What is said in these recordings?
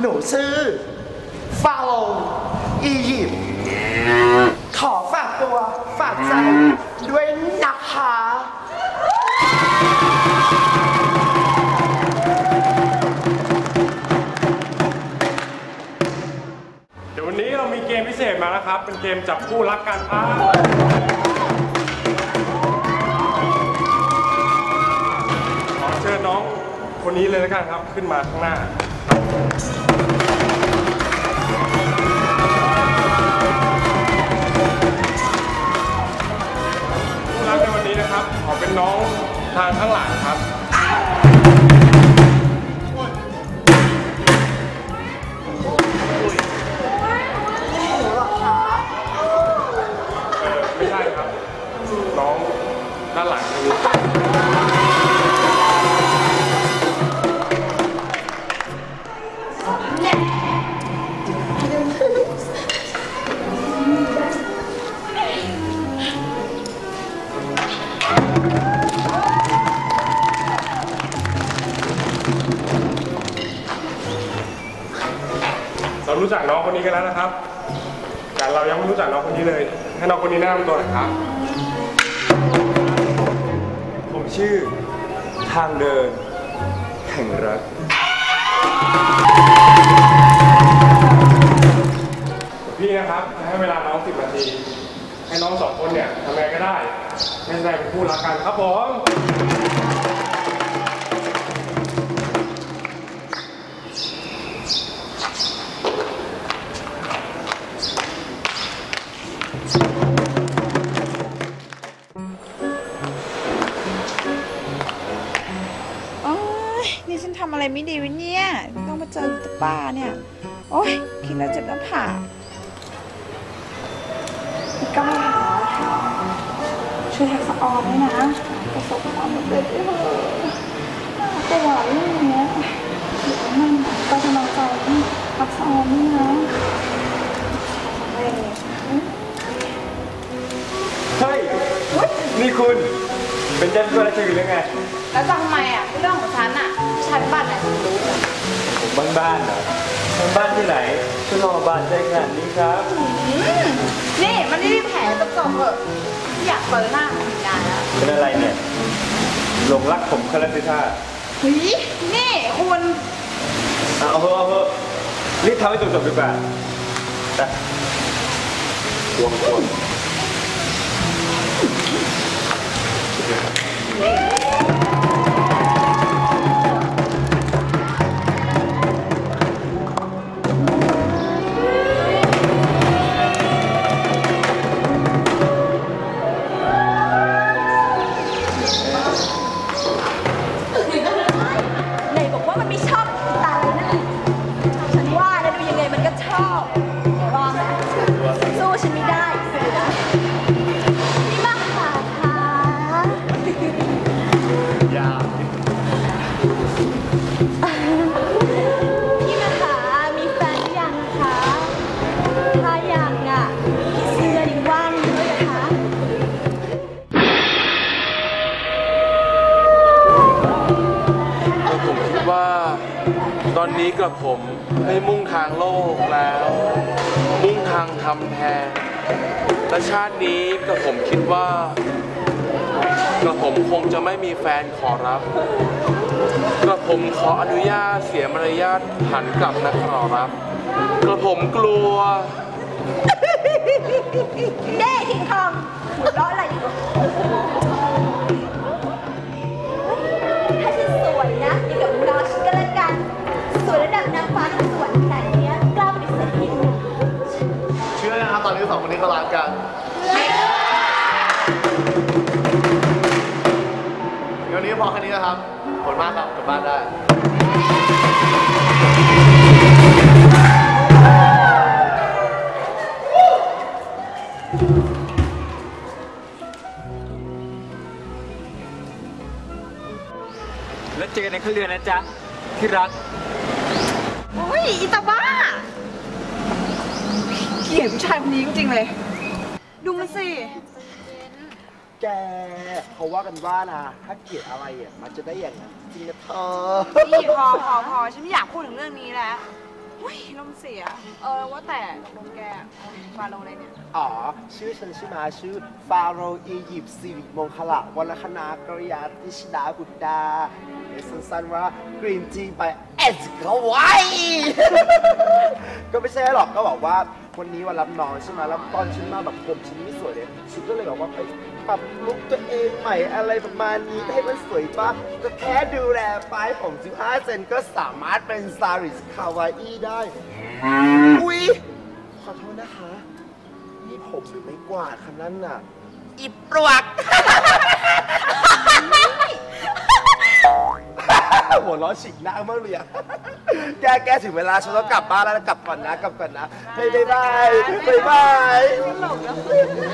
หนูชื่อฟาโลอียิปต์ขอฝากตัวฝากใจด้วยนะคะเดี๋ยววันนี้เรามีเกมพิเศษมาแล้วครับ เป็นเกมจับคู่รักกันอะขอเชิญน้องคนนี้เลยแล้วกันครับ ขึ้นมาข้างหน้า ผู้รักในวันนี้นะครับ ขอเป็นน้องทางข้างหลังครับ รู้จักน้องคนนี้กันแล้วนะครับ แต่เรายังไม่รู้จักน้องคนนี้เลย ให้น้องคนนี้แนะนำตัวหน่อยครับ ผมชื่อทางเดินแห่งรัก พี่นะครับจะให้เวลาน้อง10นาที ให้น้องสองคนเนี่ยทำอะไรก็ได้ไม่ได้เป็นคู่รักกันครับผม ฉันทำอะไรไม่ดีวะเนี่ย ต้องมาเจอตาป้าเนี่ย โอ้ยคิดแล้วเจ็บหน้าผากพี่ก้าวค่ะช่วยแท็กซ์ออนด้วยนะประสบความสำเร็จด้วยเถอะน่ากลัวเรื่องเนี้ยเดี๋ยวนั่งก็กำลังใจให้แท็กซ์ออนด้วยนะเฮ้ยเฮ้ยนี่คุณเป็นเจ้าตัวราชวินหรือไง แล้วจะทำไมอะเรื่องของฉันอะ ฉันบ้านไหนฉันรู้ผมบ้านบ้านๆเหรอบ้านบ้านที่ไหนฉันรอบานใจขนาดนี้ครับอืมนี่มันรีบแผลจบจบๆเถอะอยากเปิดหน้าของงานแล้วเป็นอะไรเนี่ยหลงรักผมคาราติท่าเฮ้ยนี่คุณเอาเอาเถอะเอาเถอะรีบทำให้จบจบๆดีกว่าแต่ควงควงไหน ตอนนี้กระผมไม่มุ่งทางโลกแล้ว มุ่งทางทำแทนและชาตินี้กระผมคิดว่ากระผมคงจะไม่มีแฟนขอรับ กระผมขออนุญาตเสียมารยาทหันกลับนะขอรับ กระผมกลัวเด้คิงคองหัวเราะอะไรอยู่ ตอนนี้สองคนนี้เขารักกันเดี๋ยวนี้พอแค่นี้นะครับขอบคุณมากครับกลับบ้านได้แล้วเจอกันในเครื่องเรือนนะจ๊ะ ที่รักอุ้ยอีตาบ้า เกลียดผู้ชายคนนี้จริงๆเลย ดูมันสิ แกเขาว่ากันว่านะ ถ้าเกลียดอะไรอะมันจะได้อย่างนั้นจริงนะเธอนี่พอพอพอฉันไม่อยากพูดถึงเรื่องนี้แล้วอุ้ยลมเสีย เออว่าแต่ลงแกฟาโลอะไรเนี่ย อ๋อ ชื่อฉันชื่อมาชื่อฟาโรห์อียิปต์สิริมงคละวรรณคณากริยาติชดาบุตรดาเรียกสั้นๆว่ากรีนจีไปเอสกไวก็ไม่ใช่หรอกก็บอกว่า วันนี้วันรับน้องใช่ไหมแล้วตอนฉันมาแบบผมฉันไม่สวยเลยฉันก็เลยบอกว่าไปปรับลุคตัวเองใหม่อะไรประมาณนี้ให้มันสวยป่ะก็แค่ดูแลปลายผม15เซนก็สามารถเป็นซาริสคาวาอีได้ อุ๊ย ขอโทษนะคะ นี่ผมหรือไม่กวาดคันนั้นน่ะอิปลวก หัวเร้อนฉีกหน้ามากเลยอะแกแกถึงเวลาฉันต้องกลับบ้านแล้วนะกลับก่อนนะกลับก่อนนะบายบายบายบายบาย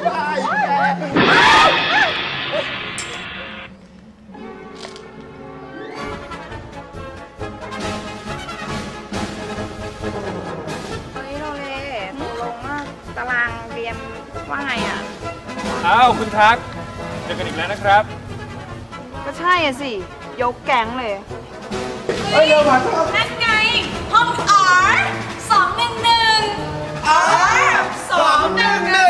บายแก เฮ้ยโรเลตกลงว่าตารางเรียนว่าไงอะ อ้าวคุณทักเจอกันอีกแล้วนะครับ ก็ใช่อะสิ ยกแก๊งเลย นั่นไงห้อง R สองหนึ่งหนึ่ง R สองหนึ่งหนึ่ง